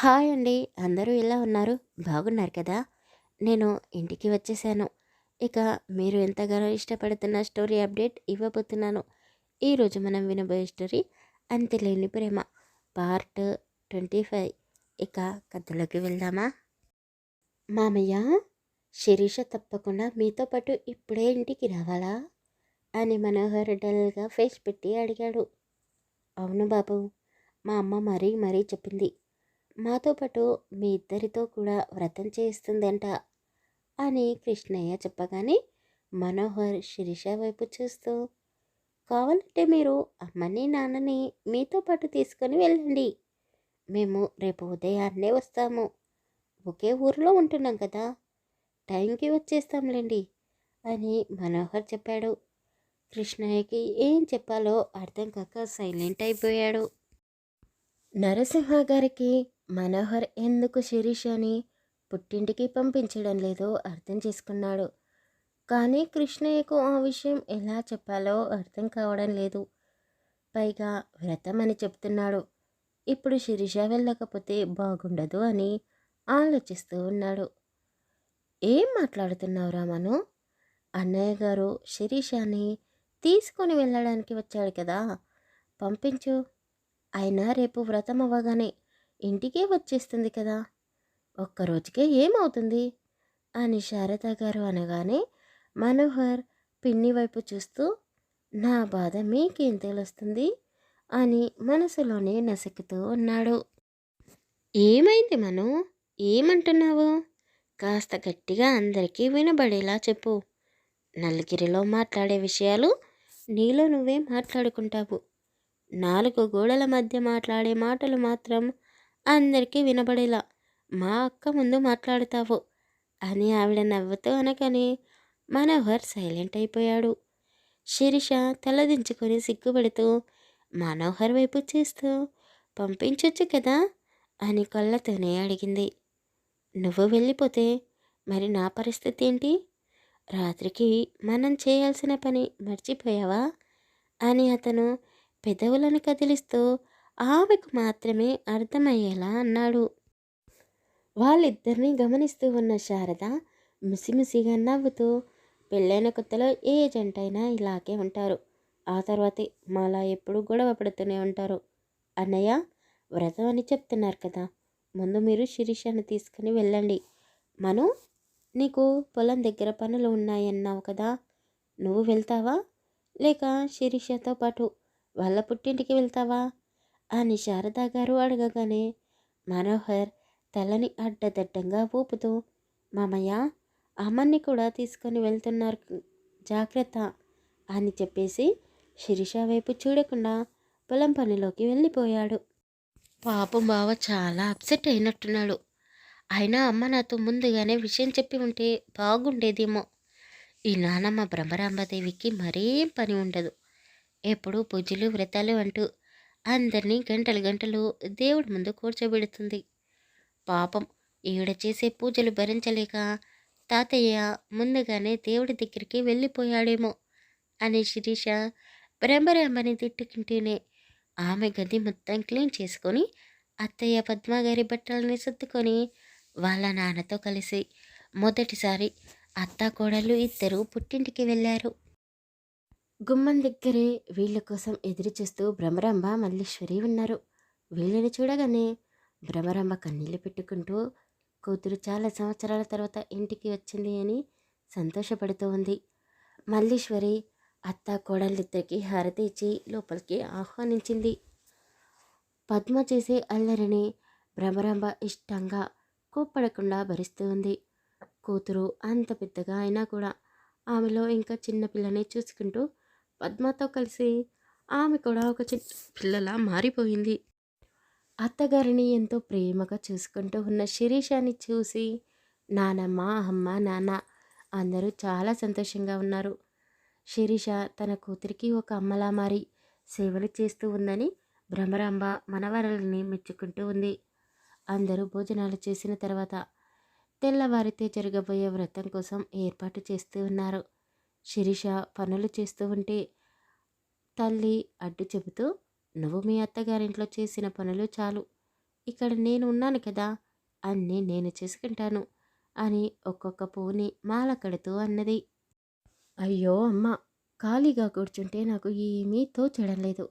Hi అండి. అందరూ ఎలా ఉన్నారు? బాగున్నారు కదా! నేను ఇంటికి వచ్చేసాను. ఇక మీరు ఎంతగానో ఇష్టపడుతున్న స్టోరీ అప్డేట్ ఇవ్వబోతున్నాను. ఈరోజు మనం వినబోయే స్టోరీ అంతలేని ప్రేమ' పార్ట్ 25. ఇక కథలోకి వెళ్దామా? మామయ్య, శిరీష తప్పకుండా మీతో పాటు ఇప్పుడే ఇంటికి రావాలా? అని మనోహర్ డల్‌గా ఫేస్ పెట్టి అడిగాడు. అవును బాబు. మా అమ్మ మరీ మరీ చెప్పింది. మాతో పాటు మీ ఇద్దరితో కూడా వ్రతం చేయిస్తుందంట అని కృష్ణయ్య చెప్పగానే మనోహర్ శిరీష వైపు చూస్తూ కావాలంటే మీరు అమ్మని నాన్నని మీతో పాటు తీసుకొని వెళ్ళండి. మేము రేపు ఉదయాన్నే వస్తాము. ఒకే ఊరిలో ఉంటున్నాం కదా. టైంకి వచ్చేస్తాంలేండి అని మనోహర్ చెప్పాడు. కృష్ణయ్యకి ఏం చెప్పాలో అర్థం కాక సైలెంట్ అయిపోయాడు. నరసింహ గారికి మనోహర్ ఎందుకు శిరీషని పుట్టింటికి పంపించడం లేదో అర్థం చేసుకున్నాడు. కానీ కృష్ణయ్యకు ఆ విషయం ఎలా చెప్పాలో అర్థం కావడం లేదు. పైగా వ్రతం అని చెప్తున్నాడు. ఇప్పుడు శిరీష వెళ్ళకపోతే బాగుండదు అని ఆలోచిస్తూ ఉన్నాడు. ఏం మాట్లాడుతున్నావు రామను? అన్నయ్య గారు శిరీషాని తీసుకొని వెళ్ళడానికి వచ్చాడు కదా. పంపించు. అయినా రేపు వ్రతం అవ్వగానే ఇంటికే వచ్చేస్తుంది కదా. ఒక్కరోజుకే ఏమవుతుంది? అని శారద గారు అనగానే మనోహర్ పిన్ని వైపు చూస్తూ నా బాధ మీకేం తెలుస్తుంది? అని మనసులోనే నసుకుతూ ఉన్నాడు. ఏమైంది మను? ఏమంటున్నావు? కాస్త గట్టిగా అందరికీ వినబడేలా చెప్పు. నలుగిరిలో మాట్లాడే విషయాలు నీలో నువ్వే మాట్లాడుకుంటావు. నాలుగు గోడల మధ్య మాట్లాడే మాటలు మాత్రం అందరికీ వినబడేలా. మా అక్క ముందు మాట్లాడతావు అని ఆవిడ నవ్వుతూ అనగానే మనోహర్ సైలెంట్ అయిపోయాడు. శిరీష తలదించుకొని సిగ్గుపడుతూ మనోహర్ వైపు చూస్తూ పంపించొచ్చు కదా అని కళ్ళతోనే అడిగింది. నువ్వు వెళ్ళిపోతే మరి నా పరిస్థితి ఏంటి? రాత్రికి మనం చేయాల్సిన పని మర్చిపోయావా? అని అతను పెదవులను కదిలిస్తూ ఆమెకు మాత్రమే అర్థమయ్యేలా అన్నాడు. వాళ్ళిద్దరినీ గమనిస్తూ ఉన్న శారద ముసిముసిగా నవ్వుతూ పెళ్ళైన కొత్తలో ఏ జంటైనా ఇలాగే ఉంటారు. ఆ తర్వాతే మాలా ఎప్పుడు గొడవ పడుతూనే ఉంటారు. అన్నయ్య వ్రతం అని చెప్తున్నారు కదా ముందు మీరు శిరీషాన్ని తీసుకుని వెళ్ళండి. మను నీకు పొలం దగ్గర పనులు ఉన్నాయన్నావు కదా నువ్వు వెళ్తావా? లేక శిరీషతో పాటు వాళ్ళ పుట్టింటికి వెళ్తావా? అని శారదా గారు అడగగానే మనోహర్ తలని అడ్డదడ్డంగా ఊపుతూ మామయ్య అమ్మని కూడా తీసుకొని వెళ్తున్నారు. జాగ్రత్త అని చెప్పేసి శిరీష వైపు చూడకుండా పొలం పనిలోకి వెళ్ళిపోయాడు. పాపం బావ చాలా అప్సెట్ అయినట్టున్నాడు. అయినా అమ్మ నాతో ముందుగానే విషయం చెప్పి ఉంటే బాగుండేదేమో. ఈ నానమ్మ బ్రహ్మరాంబదేవికి మరేం పని ఉండదు. ఎప్పుడూ పూజలు వ్రతాలు అంటూ అందరినీ గంటలు గంటలు దేవుడి ముందు కూర్చోబెడుతుంది. పాపం ఈవిడ చేసే పూజలు భరించలేక తాతయ్య ముందుగానే దేవుడి దగ్గరికి వెళ్ళిపోయాడేమో అని శిరీష బ్రహ్మరాంబని తిట్టుకుంటూనే ఆమె గది మొత్తం క్లీన్ చేసుకొని అత్తయ్య పద్మాగారి బట్టలని సర్దుకొని వాళ్ళ నాన్నతో కలిసి మొదటిసారి అత్త కోడలు ఇద్దరు పుట్టింటికి వెళ్ళారు. గుమ్మం దగ్గరే వీళ్ళ కోసం ఎదురు చూస్తూ భ్రమరాంబ మల్లీశ్వరి ఉన్నారు. వీళ్ళని చూడగానే భ్రమరాంబ కన్నీళ్ళు పెట్టుకుంటూ కూతురు చాలా సంవత్సరాల తర్వాత ఇంటికి వచ్చింది అని సంతోషపడుతూ ఉంది. మల్లీశ్వరి అత్త కోడళ్ళిద్దరికి హారతి ఇచ్చి లోపలికి ఆహ్వానించింది. పద్మ చేసే అల్లరిని భ్రమరాంబ ఇష్టంగా కోప్పడకుండా భరిస్తూ ఉంది. కూతురు అంత పెద్దగా అయినా కూడా ఆమెలో ఇంకా చిన్నపిల్లని చూసుకుంటూ పద్మతో కలిసి ఆమె కూడా ఒక చిన్న పిల్లలా మారిపోయింది. అత్తగారిని ఎంతో ప్రేమగా చూసుకుంటూ ఉన్న శిరీషాన్ని చూసి నానమ్మ అమ్మ నాన్న అందరూ చాలా సంతోషంగా ఉన్నారు. శిరీష తన కూతురికి ఒక అమ్మలా మారి సేవలు చేస్తూ ఉందని భ్రమరాంబ మనవరల్ని మెచ్చుకుంటూ ఉంది. అందరూ భోజనాలు చేసిన తర్వాత తెల్లవారితే జరగబోయే వ్రతం కోసం ఏర్పాటు చేస్తూ ఉన్నారు. శిరీష పనులు చేస్తూ ఉంటే తల్లి అడ్డు చెబుతూ నువ్వు మీ అత్తగారింట్లో చేసిన పనులు చాలు. ఇక్కడ నేను ఉన్నాను కదా అన్నీ నేను చేసుకుంటాను అని ఒక్కొక్క పువ్వుని మాల కడుతూ అన్నది. అయ్యో అమ్మ ఖాళీగా కూర్చుంటే నాకు ఏమీ తోచడం లేదు.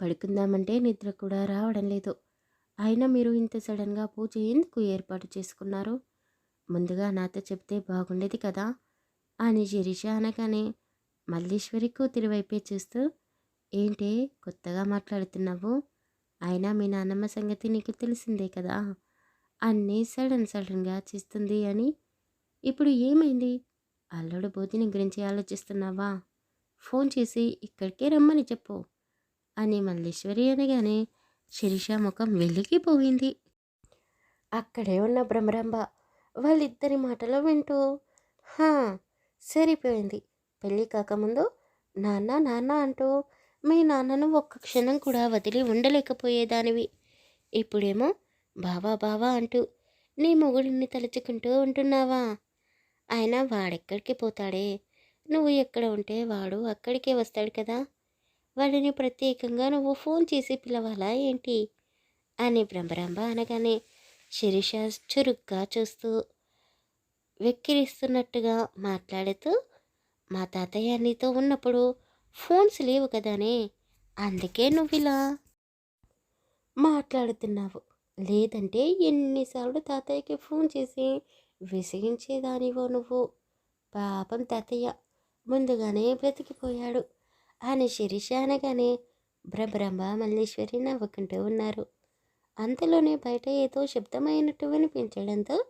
పడుకుందామంటే నిద్ర కూడా రావడం లేదు. అయినా మీరు ఇంత సడన్గా పూజ ఎందుకు ఏర్పాటు చేసుకున్నారు? ముందుగా నాతో చెప్తే బాగుండేది కదా. అని శిరీష అనగానే మల్లీశ్వరి కూతురి వైపే చూస్తూ ఏంటి కొత్తగా మాట్లాడుతున్నావు? అయినా మీ నాన్నమ్మ సంగతి నీకు తెలిసిందే కదా? అన్నీ సడన్ సడన్గా చేస్తుంది అని. ఇప్పుడు ఏమైంది? అల్లుడు భోజనం గురించి ఆలోచిస్తున్నావా? ఫోన్ చేసి ఇక్కడికే రమ్మని చెప్పు అని మల్లేశ్వరి అనగానే శిరీష ముఖం వెలిగిపోయింది. అక్కడే ఉన్న భ్రమరాంబ వాళ్ళిద్దరి మాటలు వింటూ హా సరిపోయింది. పెళ్ళి కాకముందు నాన్న నాన్న అంటూ మీ నాన్నను ఒక్క క్షణం కూడా వదిలి ఉండలేకపోయేదానివి. ఇప్పుడేమో బావా బావా అంటూ నీ మొగుడిని తలుచుకుంటూ ఉంటున్నావా? అయినా వాడెక్కడికి పోతాడే? నువ్వు ఎక్కడ ఉంటే వాడు అక్కడికే వస్తాడు కదా? వాడిని ప్రత్యేకంగా నువ్వు ఫోన్ చేసి పిలవాలా ఏంటి? అని బ్రహ్మరాంబ అనగానే శిరీష చురుగ్గా చూస్తూ వెక్కిరిస్తున్నట్టుగా మాట్లాడుతూ మా తాతయ్య నీతో ఉన్నప్పుడు ఫోన్స్ లేవు కదానే అందుకే నువ్వు ఇలా మాట్లాడుతున్నావు. లేదంటే ఎన్నిసార్లు తాతయ్యకి ఫోన్ చేసి విసిగించేదానివో నువ్వు. పాపం తాతయ్య ముందుగానే బ్రతికిపోయాడు. అని శిరీష అనగానే బ్రహ్మ మల్లేశ్వరి నవ్వుకుంటూ ఉన్నారు. అంతలోనే బయట ఏదో శబ్దమైనట్టు వినిపించడంతో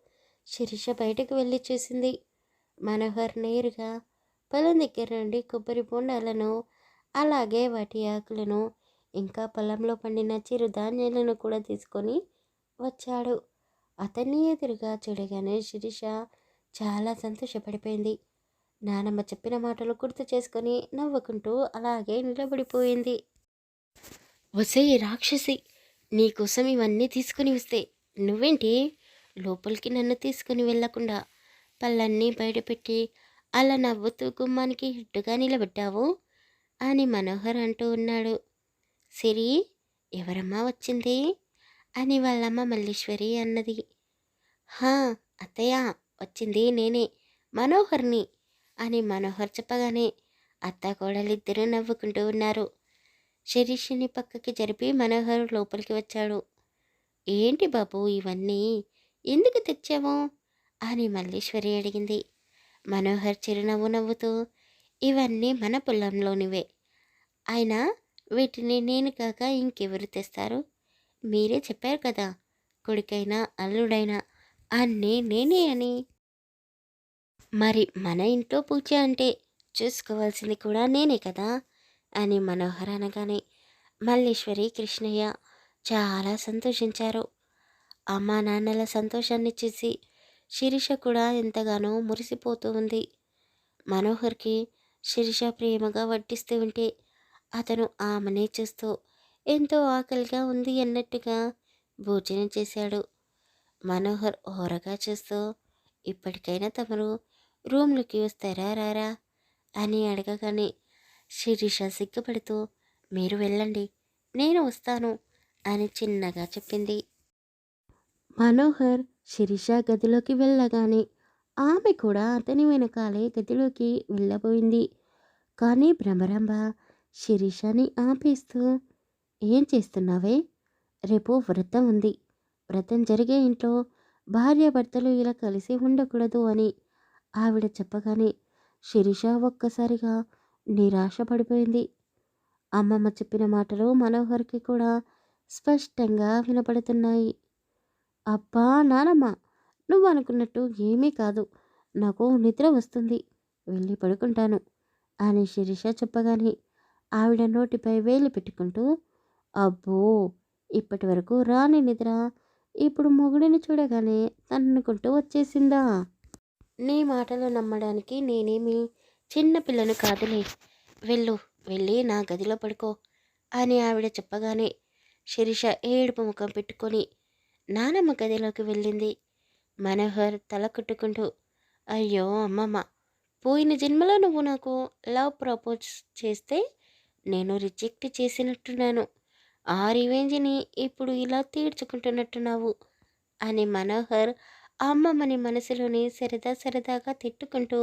శిరీష బయటకు వెళ్ళి చూసింది. మనోహర్ నేరుగా పొలం దగ్గర నుండి కొబ్బరి బొండాలను అలాగే వాటి ఆకులను ఇంకా పొలంలో పండిన చిరుధాన్యాలను కూడా తీసుకొని వచ్చాడు. అతన్ని ఎదురుగా చూడగానే శిరీష చాలా సంతోషపడిపోయింది. నానమ్మ చెప్పిన మాటలు గుర్తు చేసుకొని నవ్వుకుంటూ అలాగే నిలబడిపోయింది. వసే రాక్షసి నీకోసం ఇవన్నీ తీసుకుని వస్తే నువ్వేంటి? లోపలికి నన్ను తీసుకుని వెళ్ళకుండా పళ్ళన్నీ బయటపెట్టి అలా నవ్వుతూ గుమ్మానికి హిట్టుగా నిలబెట్టావు అని మనోహర్ అంటూ ఉన్నాడు. సిరి ఎవరమ్మా వచ్చింది? అని వాళ్ళమ్మ మల్లీశ్వరి అన్నది. హా అత్తయ్య వచ్చింది నేనే మనోహర్ని అని మనోహర్ చెప్పగానే అత్త కోడలిద్దరూ నవ్వుకుంటూ ఉన్నారు. శిరీషిని పక్కకి జరిపి మనోహర్ లోపలికి వచ్చాడు. ఏంటి బాబు ఇవన్నీ? ఎందుకు తెచ్చావు? అని మల్లీశ్వరి అడిగింది. మనోహర్ చిరునవ్వు నవ్వుతూ ఇవన్నీ మన పొలంలోనివే అయినా వీటిని నేను కాక ఇంకెవరు తెస్తారు? మీరే చెప్పారు కదా కొడుకైనా అల్లుడైనా అన్నీ నేనే అని. మరి మన ఇంట్లో పూజ అంటే చూసుకోవాల్సింది కూడా నేనే కదా? అని మనోహర్ అనగానే మల్లేశ్వరి కృష్ణయ్య చాలా సంతోషించారు. అమ్మా నాన్నల సంతోషాన్ని చూసి శిరీష కూడా ఎంతగానో మురిసిపోతూ ఉంది. మనోహర్కి శిరీష ప్రేమగా వడ్డిస్తూ ఉంటే అతను ఆమెనే చూస్తూ ఎంతో ఆకలిగా ఉంది అన్నట్టుగా భోజనం చేశాడు. మనోహర్ ఓరగా చూస్తూ ఇప్పటికైనా తమరు రూమ్లోకి వస్తారా రారా? అని అడగగానే శిరీష సిగ్గుపడుతూ మీరు వెళ్ళండి నేను వస్తాను అని చిన్నగా చెప్పింది. మనోహర్ శిరీష గదిలోకి వెళ్ళగానే ఆమె కూడా అతని వెనకాలే గదిలోకి వెళ్ళబోయింది. కానీ భ్రమరంభ శిరీషని ఆపేస్తూ ఏం చేస్తున్నావే? రేపు వ్రతం ఉంది. వ్రతం జరిగే ఇంట్లో భార్యాభర్తలు ఇలా కలిసి ఉండకూడదు అని ఆవిడ చెప్పగానే శిరీష ఒక్కసారిగా నిరాశపడిపోయింది. అమ్మమ్మ చెప్పిన మాటలు మనోహర్కి కూడా స్పష్టంగా వినపడుతున్నాయి. అబ్బా నానమ్మ నువ్వు అనుకున్నట్టు ఏమీ కాదు. నాకు నిద్ర వస్తుంది. వెళ్ళి పడుకుంటాను అని శిరీష చెప్పగానే ఆవిడ నోటిపై వేలు పెట్టుకుంటూ అబ్బో ఇప్పటి వరకు రాని నిద్ర. ఇప్పుడు మొగుడిని చూడగానే తన్నుకుంటూ వచ్చేసిందా? నీ మాటలు నమ్మడానికి నేనేమి చిన్నపిల్లను కాదులే. వెళ్ళు వెళ్ళి నా గదిలో పడుకో అని ఆవిడ చెప్పగానే శిరీష ఏడుపు ముఖం పెట్టుకొని నానమ్మ గదిలోకి వెళ్ళింది. మనోహర్ తల కుట్టుకుంటూ అయ్యో అమ్మమ్మ పోయిన జన్మలో నువ్వు నాకు లవ్ ప్రపోజ్ చేస్తే నేను రిజెక్ట్ చేసినట్టున్నాను. ఆ రివెంజ్ని ఇప్పుడు ఇలా తీర్చుకుంటున్నట్టున్నావు అని మనోహర్ అమ్మమ్మని మనసులోని సరదా సరదాగా తిట్టుకుంటూ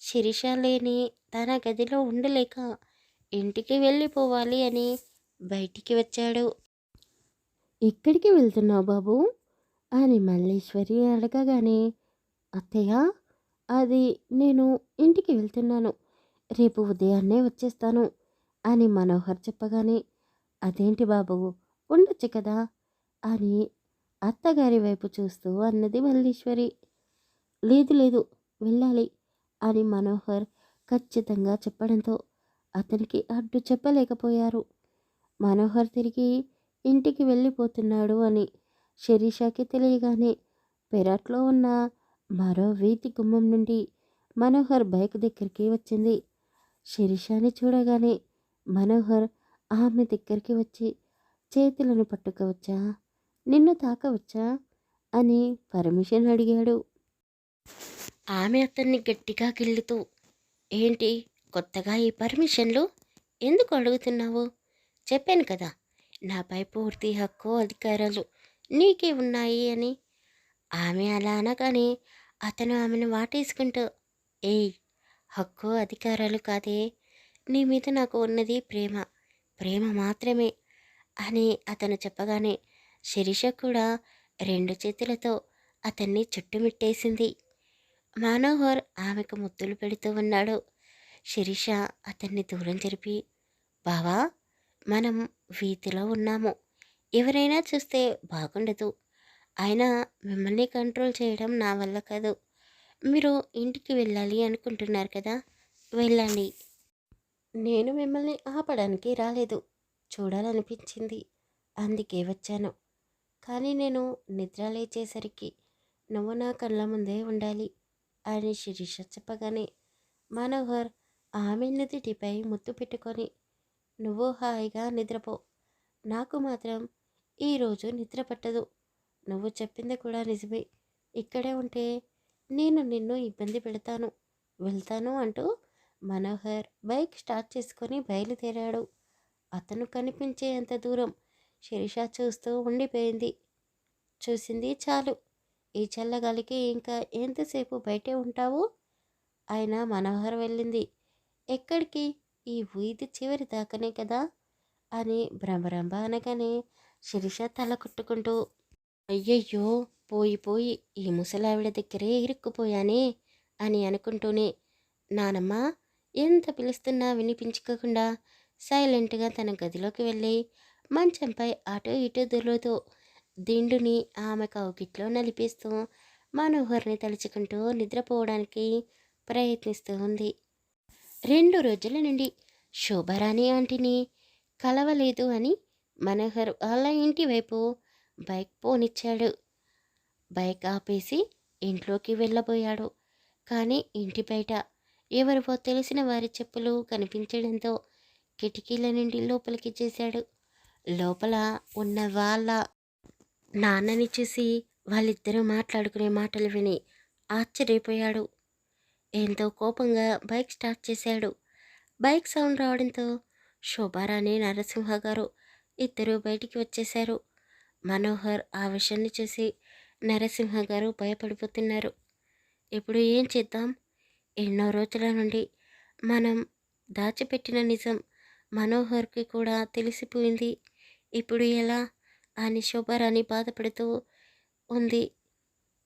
శిరీష లేని తన గదిలో ఉండలేక ఇంటికి వెళ్ళిపోవాలి అని బయటికి వచ్చాడు. ఎక్కడికి వెళ్తున్నావు బాబు? అని మల్లేశ్వరి అడగగానే అత్తయ్య అది నేను ఇంటికి వెళ్తున్నాను. రేపు ఉదయాన్నే వచ్చేస్తాను అని మనోహర్ చెప్పగానే అదేంటి బాబు ఉండొచ్చు కదా అని అత్తగారి వైపు చూస్తూ అన్నది మల్లీశ్వరి. లేదు లేదు వెళ్ళాలి అని మనోహర్ ఖచ్చితంగా చెప్పడంతో అతనికి అడ్డు చెప్పలేకపోయారు. మనోహర్ తిరిగి ఇంటికి వెళ్ళిపోతున్నాడు అని శిరీషకి తెలియగానే పెరట్లో ఉన్న మరో వీధి గుమ్మం నుండి మనోహర్ బైక్ దగ్గరికి వచ్చింది. శిరీషాని చూడగానే మనోహర్ ఆమె దగ్గరికి వచ్చి చేతులను పట్టుకోవచ్చా నిన్ను తాకవచ్చా అని పర్మిషన్ అడిగాడు. ఆమె అతన్ని గట్టిగా గిల్లుతూ ఏంటి కొత్తగా ఈ పర్మిషన్లు? ఎందుకు అడుగుతున్నావు? చెప్పాను కదా నాపై పూర్తి హక్కు అధికారాలు నీకే ఉన్నాయి అని. ఆమె అలా అనగానే అతను ఆమెను వాటేసుకుంటూ ఏయ్ హక్కు అధికారాలు కాదే. నీ మీద నాకు ఉన్నది ప్రేమ. ప్రేమ మాత్రమే అని అతను చెప్పగానే శిరీష కూడా రెండు చేతులతో అతన్ని చుట్టుమిట్టేసింది. మనోహర్ ఆమెకు ముద్దులు పెడుతూ ఉన్నాడు. శిరీష అతన్ని దూరం జరిపి బావా మనం వీధిలో ఉన్నాము. ఎవరైనా చూస్తే బాగుండదు. అయినా మిమ్మల్ని కంట్రోల్ చేయడం నా వల్ల కాదు. మీరు ఇంటికి వెళ్ళాలి అనుకుంటున్నారు కదా? వెళ్ళండి. నేను మిమ్మల్ని ఆపడానికి రాలేదు. చూడాలనిపించింది. అందుకే వచ్చాను. కానీ నేను నిద్ర లేచేసరికి నువ్వు నా కళ్ళ ముందే ఉండాలి అని శిరీష చెప్పగానే మనోహర్ ఆమె నుదిటిపై ముద్దు పెట్టుకొని నువ్వు హాయిగా నిద్రపో. నాకు మాత్రం ఈరోజు నిద్ర పట్టదు. నువ్వు చెప్పింది కూడా నిజమే. ఇక్కడే ఉంటే నేను నిన్ను ఇబ్బంది పెడతాను. వెళ్తాను అంటూ మనోహర్ బైక్ స్టార్ట్ చేసుకొని బయలుదేరాడు. అతను కనిపించేంత దూరం శిరీష చూస్తూ ఉండిపోయింది. చూసింది చాలు. ఈ చల్లగాలికి ఇంకా ఎంతసేపు బయటే ఉంటావు? ఆయన మనోహర్ వెళ్ళింది. ఎక్కడికి? ఈ వీధి చివరి దాకానే కదా? అని భ్రమరంభ అనగానే శిరీష తల కొట్టుకుంటూ అయ్యయ్యో పోయి పోయి ఈ ముసలావిడ దగ్గరే ఇరుక్కుపోయానే అని అనుకుంటూనే నానమ్మ ఎంత పిలుస్తున్నా వినిపించుకోకుండా సైలెంట్గా తన గదిలోకి వెళ్ళి మంచంపై అటు ఇటు దొరుకుతూ దిండుని ఆమె కౌకిట్లో నలిపిస్తూ మనోహర్ని తలుచుకుంటూ నిద్రపోవడానికి ప్రయత్నిస్తూ ఉంది. రెండు రోజుల నుండి శోభరాణి ఆంటీని కలవలేదు అని మనోహర్ వాళ్ళ ఇంటి వైపు బైక్ పోనిచ్చాడు. బైక్ ఆపేసి ఇంట్లోకి వెళ్ళబోయాడు. కానీ ఇంటి బయట ఎవరివో తెలిసిన వారి చెప్పులు కనిపించడంతో కిటికీల నుండి లోపలికి చేశాడు. లోపల ఉన్న వాళ్ళ నాన్నని చూసి వాళ్ళిద్దరూ మాట్లాడుకునే మాటలు విని ఆశ్చర్యపోయాడు. ఎంతో కోపంగా బైక్ స్టార్ట్ చేశాడు. బైక్ సౌండ్ రావడంతో శోభారాణి నరసింహ గారు ఇద్దరు బయటికి వచ్చేశారు. మనోహర్ ఆ విషయాన్ని చూసి నరసింహ గారు భయపడిపోతున్నారు. ఇప్పుడు ఏం చేద్దాం? ఎన్నో రోజుల నుండి మనం దాచిపెట్టిన నిజం మనోహర్కి కూడా తెలిసిపోయింది. ఇప్పుడు ఎలా? అని శోభారాణి బాధపడుతూ ఉంది.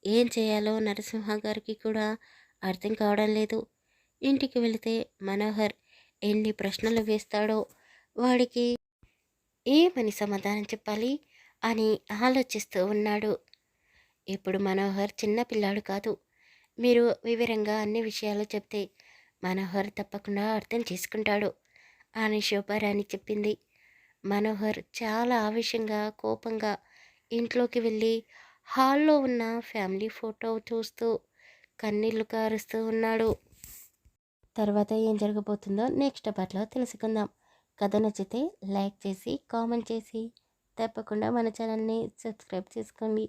ఏం చేయాలో నరసింహ గారికి కూడా అర్థం కావడం లేదు. ఇంటికి వెళితే మనోహర్ ఎన్ని ప్రశ్నలు వేస్తాడో వాడికి ఏమని సమాధానం చెప్పాలి అని ఆలోచిస్తూ ఉన్నాడు. ఇప్పుడు మనోహర్ చిన్న పిల్లాడు కాదు. మీరు వివరంగా అన్ని విషయాలు చెప్తే మనోహర్ తప్పకుండా అర్థం చేసుకుంటాడు అని శోభారాణి చెప్పింది. మనోహర్ చాలా ఆవేశంగా కోపంగా ఇంట్లోకి వెళ్ళి హాల్లో ఉన్న ఫ్యామిలీ ఫోటో చూస్తూ కన్నీళ్ళు కారుస్తూ ఉన్నాడు. తర్వాత ఏం జరగబోతుందో నెక్స్ట్ పార్ట్లో తెలుసుకుందాం. కథ నచ్చితే లైక్ చేసి కామెంట్ చేసి తప్పకుండా మన ఛానల్ని సబ్స్క్రైబ్ చేసుకోండి.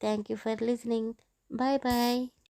Thank you for listening bye bye.